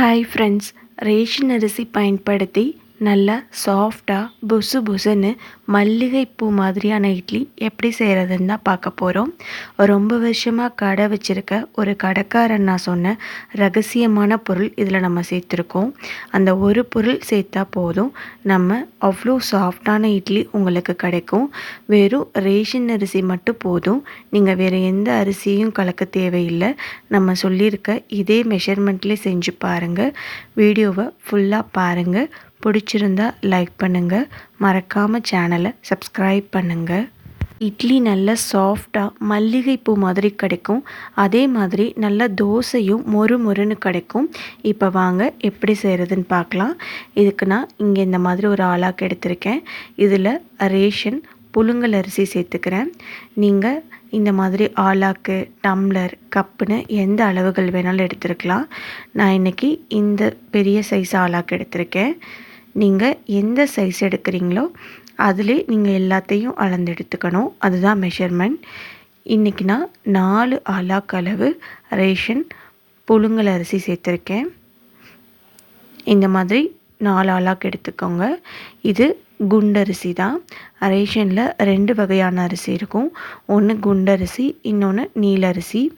Hi friends ration அரிசி பயன்படுத்தி நல்லா சாஃப்டாக புசு புசுன்னு மல்லிகைப்பூ மாதிரியான இட்லி எப்படி செய்கிறதுன்னு தான் பார்க்க போகிறோம் ரொம்ப வருஷமாக கடை வச்சுருக்க ஒரு கடைக்காரன் நான் சொன்ன ரகசியமான பொருள் இதில் நம்ம சேர்த்துருக்கோம். அந்த ஒரு பொருள் சேர்த்தா போதும். நம்ம அவ்வளோ சாஃப்டான இட்லி உங்களுக்கு கிடைக்கும். வெறும் ரேஷன் அரிசி மட்டும் போதும். நீங்கள் வேறு எந்த அரிசியும் கலக்க தேவையில்லை. நம்ம சொல்லியிருக்க இதே மெஷர்மெண்ட்லேயே செஞ்சு பாருங்கள் வீடியோவை ஃபுல்லாக பாருங்கள் பிடிச்சிருந்தா லைக் பண்ணுங்கள் மறக்காமல் சேனலை சப்ஸ்கிரைப் பண்ணுங்கள் இட்லி நல்ல சாஃப்டாக மல்லிகைப்பூ மாதிரி கிடைக்கும். அதே மாதிரி நல்ல தோசையும் மொறு மொறுன்னு கிடைக்கும். இப்போ வாங்க எப்படி செய்கிறதுன்னு பார்க்கலாம். இதுக்கு நான் இங்கே இந்த மாதிரி ஒரு ஆளாக்கு எடுத்திருக்கேன். இதில் ரேஷன் புழுங்கல் அரிசி சேர்த்துக்கிறேன். நீங்கள் இந்த மாதிரி ஆளாக்கு டம்ளர் கப்புன்னு எந்த அளவுகள் வேணாலும் எடுத்துருக்கலாம். நான் இன்றைக்கி இந்த பெரிய சைஸ் ஆளாக்கு எடுத்திருக்கேன். நீங்கள் எந்த சைஸ் எடுக்கிறீங்களோ அதிலே நீங்கள் எல்லாத்தையும் அளந்து எடுத்துக்கணும். அதுதான் மெஷர்மெண்ட் இன்றைக்கி நான் நாலு அலாக் அளவு ரேஷன் புழுங்கல் அரிசி சேர்த்துருக்கேன். இந்த மாதிரி நாலு அலாக் எடுத்துக்கோங்க. இது குண்டரிசி தான். ரேஷனில் ரெண்டு வகையான அரிசி இருக்கும். ஒன்று குண்டரிசி இன்னொன்று நீலரிசி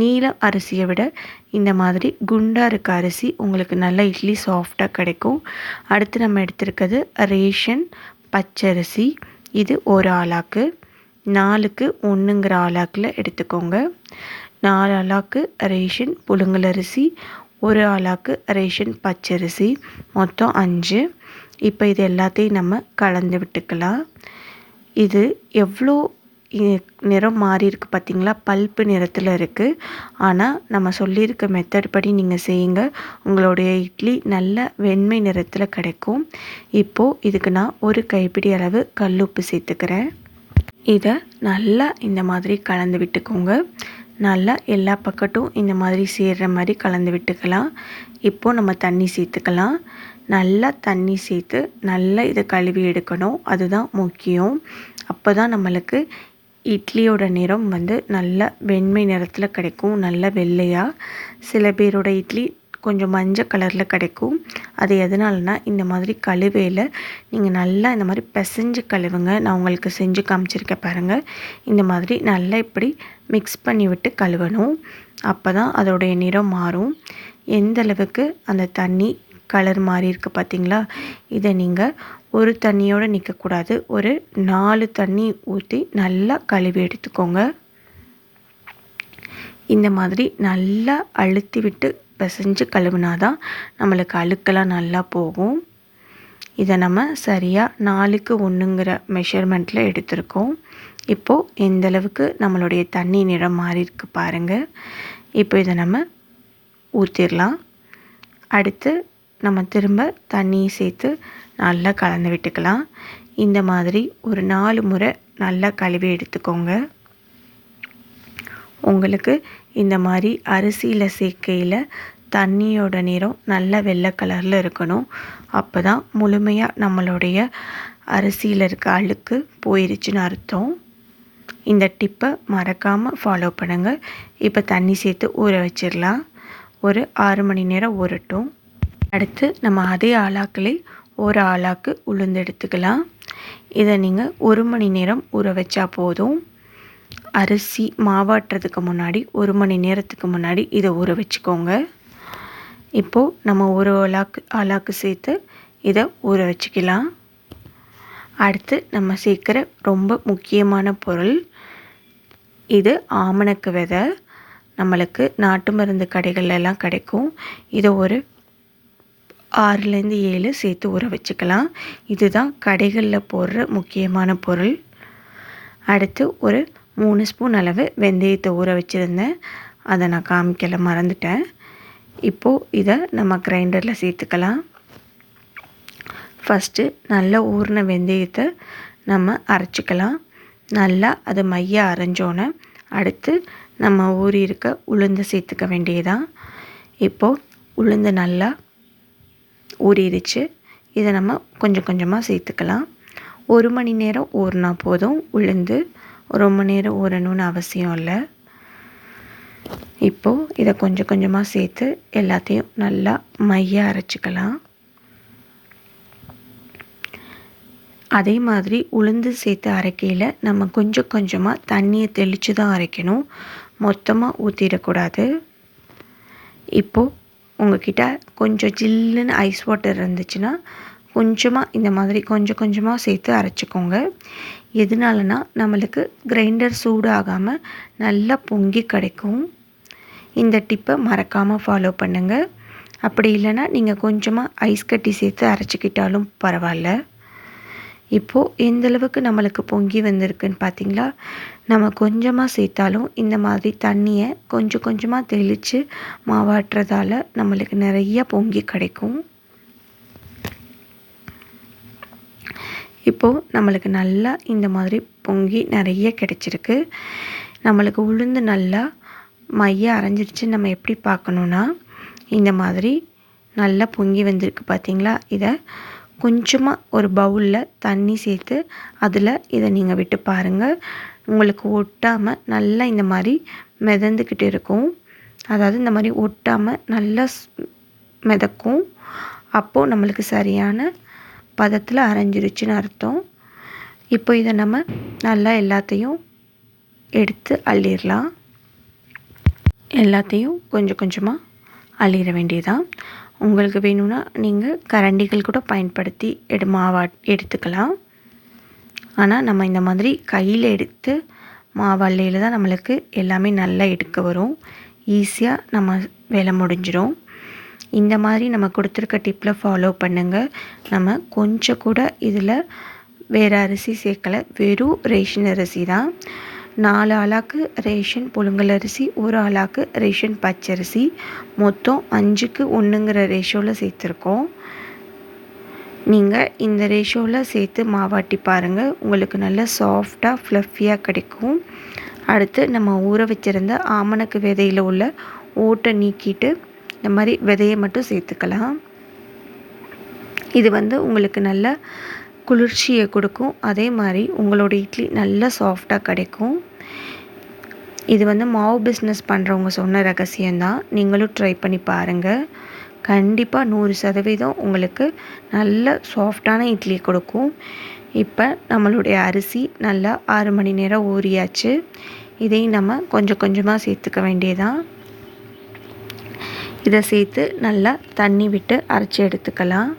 நீல அரிசியை விட இந்த மாதிரி குண்டாக இருக்க அரிசி உங்களுக்கு நல்ல இட்லி சாஃப்டாக கிடைக்கும். அடுத்து நம்ம எடுத்துருக்கிறது ரேஷன் பச்சரிசி. இது ஒரு ஆளாக்கு. நாலுக்கு ஒன்றுங்கிற ஆளாக்கில் எடுத்துக்கோங்க. நாலு ஆளாக்கு ரேஷன் புழுங்கல் அரிசி ஒரு ஆளாக்கு ரேஷன் பச்சரிசி. மொத்தம் அஞ்சு. இப்போ இது எல்லாத்தையும் நம்ம கலந்து விட்டுக்கலாம். இது எவ்வளோ நிறம் மாறி பார்த்தீங்களா பல்ப்பு நிறத்தில் இருக்குது ஆனால் நம்ம சொல்லியிருக்க மெத்தட் படி நீங்கள் செய்யுங்க. உங்களுடைய இட்லி நல்ல வெண்மை நிறத்தில் கிடைக்கும். இப்போது இதுக்கு நான் ஒரு கைப்பிடி அளவு கல்லுப்பு சேர்த்துக்கிறேன். இதை நல்லா இந்த மாதிரி கலந்து விட்டுக்கோங்க. நல்லா எல்லா பக்கட்டும் இந்த மாதிரி சேர்கிற மாதிரி கலந்து விட்டுக்கலாம். இப்போது நம்ம தண்ணி சேர்த்துக்கலாம். நல்லா தண்ணி சேர்த்து நல்லா இதை கழுவி எடுக்கணும். அதுதான் முக்கியம். அப்போ தான் நம்மளுக்கு இட்லியோட நிறம் வந்து நல்ல வெண்மை நிறத்தில் கிடைக்கும் நல்ல வெள்ளையாக சில பேரோட இட்லி கொஞ்சம் மஞ்சள் கலரில் கிடைக்கும். அது எதனாலனா இந்த மாதிரி கழுவையில் நீங்கள் நல்லா இந்த மாதிரி பிசைஞ்சு கழுவுங்க. நான் உங்களுக்கு செஞ்சு காமிச்சிருக்கேன் பாருங்கள் இந்த மாதிரி நல்லா இப்படி மிக்ஸ் பண்ணி விட்டு கழுவணும். அப்போ தான் அதோடைய நிறம் மாறும். எந்த அளவுக்கு அந்த தண்ணி கலர் மாறி இருக்குது பார்த்தீங்களா இதை நீங்கள் ஒரு தண்ணியோடு நிற்கக்கூடாது ஒரு நாலு தண்ணி ஊற்றி நல்லா கழுவி எடுத்துக்கோங்க. இந்த மாதிரி நல்லா அழுத்தி விட்டு பிசைஞ்சு கழுவுனா தான் நம்மளுக்கு அழுக்கெல்லாம் நல்லா போகும். இதை நம்ம சரியாக நாலுக்கு ஒன்றுங்கிற மெஷர்மெண்ட்டில் எடுத்திருக்கோம். இப்போது எந்தளவுக்கு நம்மளுடைய தண்ணி நிறம் மாறி இருக்கு பாருங்கள் இப்போ இதை நம்ம ஊற்றிடலாம் அடுத்து நம்ம திரும்ப தண்ணியை சேர்த்து நல்லா கலந்து விட்டுக்கலாம். இந்த மாதிரி ஒரு நாலு முறை நல்லா கழுவி எடுத்துக்கோங்க. உங்களுக்கு இந்த மாதிரி அரிசியில் சேர்க்கையில் தண்ணியோட நிறம் நல்ல வெள்ளை கலரில் இருக்கணும். அப்போ தான் முழுமையாக நம்மளுடைய அரிசியில் இருக்க அழுக்கு போயிருச்சுன்னு அர்த்தம். இந்த டிப்பை மறக்காமல் ஃபாலோ பண்ணுங்கள் இப்போ தண்ணி சேர்த்து ஊற வச்சிடலாம். ஒரு ஆறு மணி நேரம் ஊறட்டும். அடுத்து நம்ம அதே ஆலாக்களை ஒரு ஆலாக்கு உளுந்து எடுத்துக்கலாம். இதை நீங்கள் ஒரு மணி நேரம் ஊற வச்சா போதும். அரிசி மாவாட்டுறதுக்கு முன்னாடி ஒரு மணி நேரத்துக்கு முன்னாடி இதை ஊற வச்சுக்கோங்க. இப்போது நம்ம ஒரு ஆலாக்கு ஆலாக்கு சேர்த்து இதை ஊற வச்சுக்கலாம். அடுத்து நம்ம சேர்க்குற ரொம்ப முக்கியமான பொருள் இது ஆமணக்கு விதை. நம்மளுக்கு நாட்டு மருந்து கடைகள்லாம் கிடைக்கும். இதை ஒரு ஆறுலேருந்து ஏழு சேர்த்து ஊற வச்சுக்கலாம். இதுதான் கடைகளில் போடுற முக்கியமான பொருள். அடுத்து ஒரு மூணு ஸ்பூன் அளவு வெந்தயத்தை ஊற வச்சுருந்தேன். அதை நான் காமிக்கல மறந்துட்டேன். இப்போது இதை நம்ம கிரைண்டரில் சேர்த்துக்கலாம். ஃபஸ்ட்டு நல்லா ஊறின வெந்தயத்தை நம்ம அரைச்சிக்கலாம். நல்லா அது மைய அரைஞ்சோன்னே அடுத்து நம்ம ஊறி இருக்க உளுந்து சேர்த்துக்க வேண்டியதான் இப்போது உளுந்து நல்லா ஊறிடுச்சு. இதை நம்ம கொஞ்சம் கொஞ்சமாக சேர்த்துக்கலாம். ஒரு மணி நேரம் ஊறினா போதும். உளுந்து ரொம்ப நேரம் ஊறணும்னு அவசியம் இல்லை. இப்போது இதை கொஞ்சம் கொஞ்சமாக சேர்த்து எல்லாத்தையும் நல்லா மைய அரைச்சிக்கலாம். அதே மாதிரி உளுந்து சேர்த்து அரைக்கையில் நம்ம கொஞ்சம் கொஞ்சமாக தண்ணியை தெளித்து தான் அரைக்கணும். மொத்தமாக ஊற்றிடக்கூடாது இப்போது உங்ககிட்ட கொஞ்சம் ஜில்லுன்னு ஐஸ் வாட்டர் இருந்துச்சுன்னா கொஞ்சமாக இந்த மாதிரி கொஞ்சம் கொஞ்சமாக சேர்த்து அரைச்சிக்கோங்க. எதனாலனா நம்மளுக்கு கிரைண்டர் சூடாகாமல் நல்லா பொங்கி கிடைக்கும். இந்த டிப்பை மறக்காமல் ஃபாலோ பண்ணுங்கள் அப்படி இல்லைன்னா நீங்கள் கொஞ்சமாக ஐஸ் கட்டி சேர்த்து அரைச்சிக்கிட்டாலும் பரவாயில்ல. இப்போது எந்தளவுக்கு நம்மளுக்கு பொங்கி வந்திருக்குன்னு பார்த்தீங்களா? நம்ம கொஞ்சமாக சேர்த்தாலும் இந்த மாதிரி தண்ணியை கொஞ்சம் கொஞ்சமாக தெளித்து மாவாட்டுறதால நம்மளுக்கு நிறைய பொங்கி கிடைக்கும். இப்போது நம்மளுக்கு நல்லா இந்த மாதிரி பொங்கி நிறைய கிடைச்சிருக்கு. நம்மளுக்கு உளுந்து நல்லா மைய அரைஞ்சிருச்சு. நம்ம எப்படி பார்க்கணுன்னா இந்த மாதிரி நல்லா பொங்கி வந்திருக்கு பார்த்தீங்களா? இதை கொஞ்சமாக ஒரு பவுலில் தண்ணி சேர்த்து அதில் இதை நீங்கள் விட்டு பாருங்கள் உங்களுக்கு ஒட்டாமல் நல்லா இந்த மாதிரி மிதந்துக்கிட்டு இருக்கும். அதாவது இந்த மாதிரி ஒட்டாமல் நல்லா மிதக்கும். அப்போது நம்மளுக்கு சரியான பதத்தில் அரைஞ்சிருச்சுன்னு அர்த்தம். இப்போ இதை நம்ம நல்லா எல்லாத்தையும் எடுத்து அள்ளிடலாம். எல்லாத்தையும் கொஞ்சம் கொஞ்சமாக அள்ளிட வேண்டியதான் உங்களுக்கு வேணும்னா நீங்கள் கரண்டிகள் கூட பயன்படுத்தி எடு மாவா எடுத்துக்கலாம். ஆனால் நம்ம இந்த மாதிரி கையில் எடுத்து மாவள்ளையில் தான் நம்மளுக்கு எல்லாமே நல்லா எடுக்க வரும். ஈஸியாக நம்ம வேலை முடிஞ்சிடும் இந்த மாதிரி நம்ம கொடுத்துருக்க டிப்பில் ஃபாலோ பண்ணுங்கள் நம்ம கொஞ்சம் கூட இதில் வேறு அரிசி சேர்க்கலை. வெறும் ரேஷன் அரிசி தான். நாலு ஆளாக்கு ரேஷன் புழுங்கல் அரிசி ஒரு ஆளாக்கு ரேஷன் பச்சரிசி. மொத்தம் அஞ்சுக்கு ஒன்றுங்கிற ரேஷோவில் சேர்த்துருக்கோம். நீங்கள் இந்த ரேஷோவில் சேர்த்து மாவாட்டி பாருங்கள் உங்களுக்கு நல்ல சாஃப்டாக ஃப்ளஃபியாக கிடைக்கும். அடுத்து நம்ம ஊற வச்சுருந்த ஆமணக்கு விதையில் உள்ள ஓட்டை நீக்கிட்டு இந்த மாதிரி விதையை மட்டும் சேர்த்துக்கலாம். இது வந்து உங்களுக்கு நல்ல குளிர்ச்சியை கொடுக்கும். அதே மாதிரி உங்களோட இட்லி நல்லா சாஃப்டாக கிடைக்கும். இது வந்து மாவு பிஸ்னஸ் பண்ணுறவங்க சொன்ன ரகசியம்தான். நீங்களும் ட்ரை பண்ணி பாருங்கள் கண்டிப்பாக நூறு சதவீதம் உங்களுக்கு நல்ல சாஃப்டான இட்லி கொடுக்கும். இப்போ நம்மளுடைய அரிசி நல்லா ஆறு மணி நேரம் ஊறியாச்சு. இதையும் நம்ம கொஞ்சம் கொஞ்சமாக சேர்த்துக்க வேண்டியதான் இதை சேர்த்து நல்லா தண்ணி விட்டு அரைச்சி எடுத்துக்கலாம்.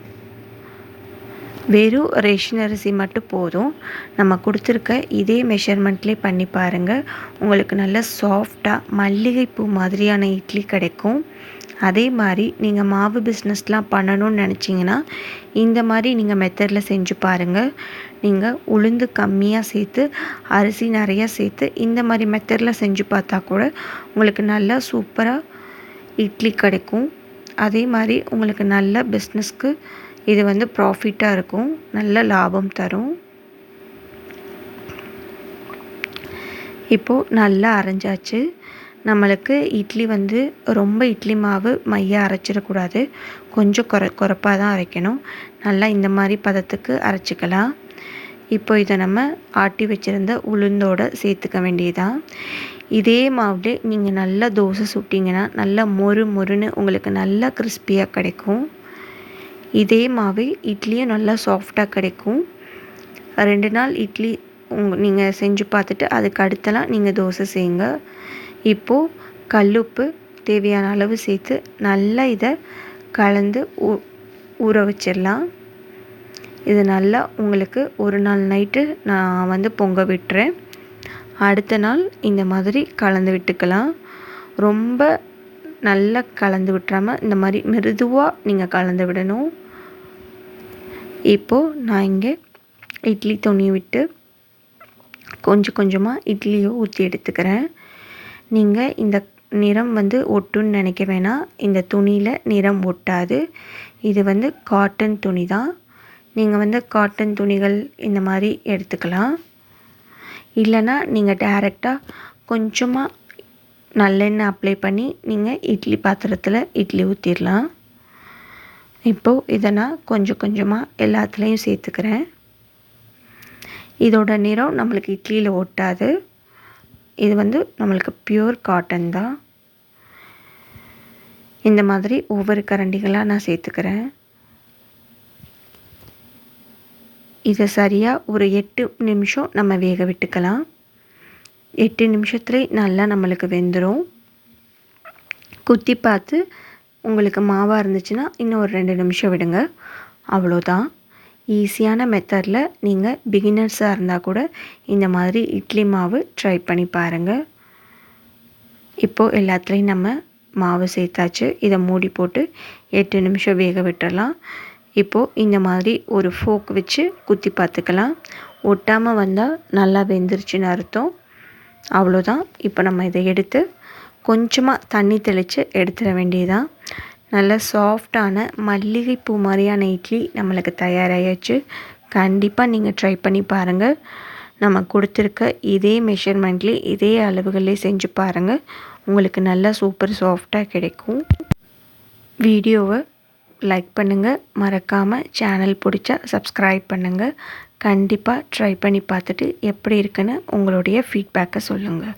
வெறும் ரேஷன் அரிசி மட்டும் போதும். நம்ம கொடுத்துருக்க இதே மெஷர்மெண்ட்லேயே பண்ணி பாருங்கள் உங்களுக்கு நல்ல சாஃப்டாக மல்லிகைப்பூ மாதிரியான இட்லி கிடைக்கும். அதே மாதிரி நீங்கள் மாவு பிஸ்னஸ்லாம் பண்ணணும்னு நினச்சிங்கன்னா இந்த மாதிரி நீங்கள் மெத்தடில் செஞ்சு பாருங்கள் நீங்கள் உளுந்து கம்மியாக சேர்த்து அரிசி நிறையா சேர்த்து இந்த மாதிரி மெத்தடில் செஞ்சு பார்த்தா கூட உங்களுக்கு நல்லா சூப்பராக இட்லி கிடைக்கும். அதே மாதிரி உங்களுக்கு நல்ல பிஸ்னஸ்க்கு இது வந்து ப்ராஃபிட்டாக இருக்கும். நல்ல லாபம் தரும். இப்போது நல்லா அரைஞ்சாச்சு. நம்மளுக்கு இட்லி வந்து ரொம்ப இட்லி மாவு மைய அரைச்சிடக்கூடாது. கொஞ்சம் குறை குறைப்பாக தான் அரைக்கணும். நல்லா இந்த மாதிரி பதத்துக்கு அரைச்சிக்கலாம். இப்போ இதை நம்ம ஆட்டி வச்சுருந்த உளுந்தோடு சேர்த்துக்க வேண்டியதான் இதே மாவுலே நீங்கள் நல்லா தோசை சுட்டிங்கன்னா நல்லா மொறு மொறுன்னு உங்களுக்கு நல்லா கிறிஸ்பியாக கிடைக்கும். இதே மாவே இட்லியும் நல்லா சாஃப்டாக கிடைக்கும். ரெண்டு நாள் இட்லி உங் நீங்கள் செஞ்சு பார்த்துட்டு அதுக்கு அடுத்தலாம் நீங்கள் தோசை செய்யுங்க. இப்போது கல்லுப்பு தேவையான அளவு சேர்த்து நல்லா இதை கலந்து ஊ ஊற வச்சிடலாம். இது நல்லா உங்களுக்கு ஒரு நாள் நைட்டு நான் வந்து பொங்க விட்டுறேன். அடுத்த நாள் இந்த மாதிரி கலந்து விட்டுக்கலாம். ரொம்ப நல்லா கலந்து விட்டுறாமல் இந்த மாதிரி மிருதுவாக நீங்கள் கலந்து விடணும். இப்போது நான் இங்கே இட்லி துணி விட்டு கொஞ்சம் கொஞ்சமாக இட்லியை ஊற்றி எடுத்துக்கிறேன். நீங்கள் இந்த நிறம் வந்து ஒட்டுன்னு நினைக்க வேணாம். இந்த துணியில் நிறம் ஒட்டாது. இது வந்து காட்டன் துணி தான் நீங்கள் வந்து காட்டன் துணிகள் இந்த மாதிரி எடுத்துக்கலாம். இல்லைன்னா நீங்கள் டேரெக்டாக கொஞ்சமாக நல்லெண்ணெய் அப்ளை பண்ணி நீங்கள் இட்லி பாத்திரத்தில் இட்லி ஊற்றிடலாம் இப்போது இதை நான் கொஞ்சம் கொஞ்சமாக எல்லாத்துலேயும் சேர்த்துக்கிறேன். இதோட நிறம் நம்மளுக்கு இட்லியில் ஒட்டாது. இது வந்து நம்மளுக்கு பியூர் காட்டன் தான். இந்த மாதிரி ஒவ்வொரு கரண்டிகளாக நான் சேர்த்துக்கிறேன். இதை சரியாக ஒரு எட்டு நிமிஷம் நம்ம வேக விட்டுக்கலாம். எட்டு நிமிஷத்துலேயே நல்லா நம்மளுக்கு வெந்துடும் குத்தி பார்த்து உங்களுக்கு மாவாக இருந்துச்சுன்னா இன்னும் ஒரு ரெண்டு நிமிஷம் விடுங்க. அவ்வளோதான். ஈஸியான மெத்தடில் நீங்கள் பிகினர்ஸாக இருந்தால் கூட இந்த மாதிரி இட்லி மாவு ட்ரை பண்ணி பாருங்கள் இப்போது எல்லாத்துலேயும் நம்ம மாவு சேர்த்தாச்சு. இதை மூடி போட்டு எட்டு நிமிஷம் வேக விட்டுடலாம் இப்போது இந்த மாதிரி ஒரு ஃபோக் வச்சு குத்தி பார்த்துக்கலாம். ஒட்டாமல் வந்தால் நல்லா வெந்துருச்சுன்னு அர்த்தம். அவ்வளோதான். இப்போ நம்ம இதை எடுத்து கொஞ்சமாக தண்ணி தெளித்து எடுத்துட வேண்டியதுதான் நல்ல சாஃப்டான மல்லிகைப்பூ மாதிரியான இட்லி நம்மளுக்கு தயாராகிடுச்சு கண்டிப்பாக நீங்கள் ட்ரை பண்ணி பாருங்கள் நம்ம கொடுத்துருக்க இதே மெஷர்மெண்ட்லேயே இதே அளவுகள்லேயே செஞ்சு பாருங்கள் உங்களுக்கு நல்லா சூப்பர் சாஃப்டாக கிடைக்கும். வீடியோவை லைக் பண்ணுங்கள் மறக்காமல் சேனல் பிடிச்சா சப்ஸ்கிரைப் பண்ணுங்கள் கண்டிப்பாக ட்ரை பண்ணி பார்த்துட்டு எப்படி இருக்குன்னு உங்களுடைய ஃபீட்பேக்கை சொல்லுங்கள்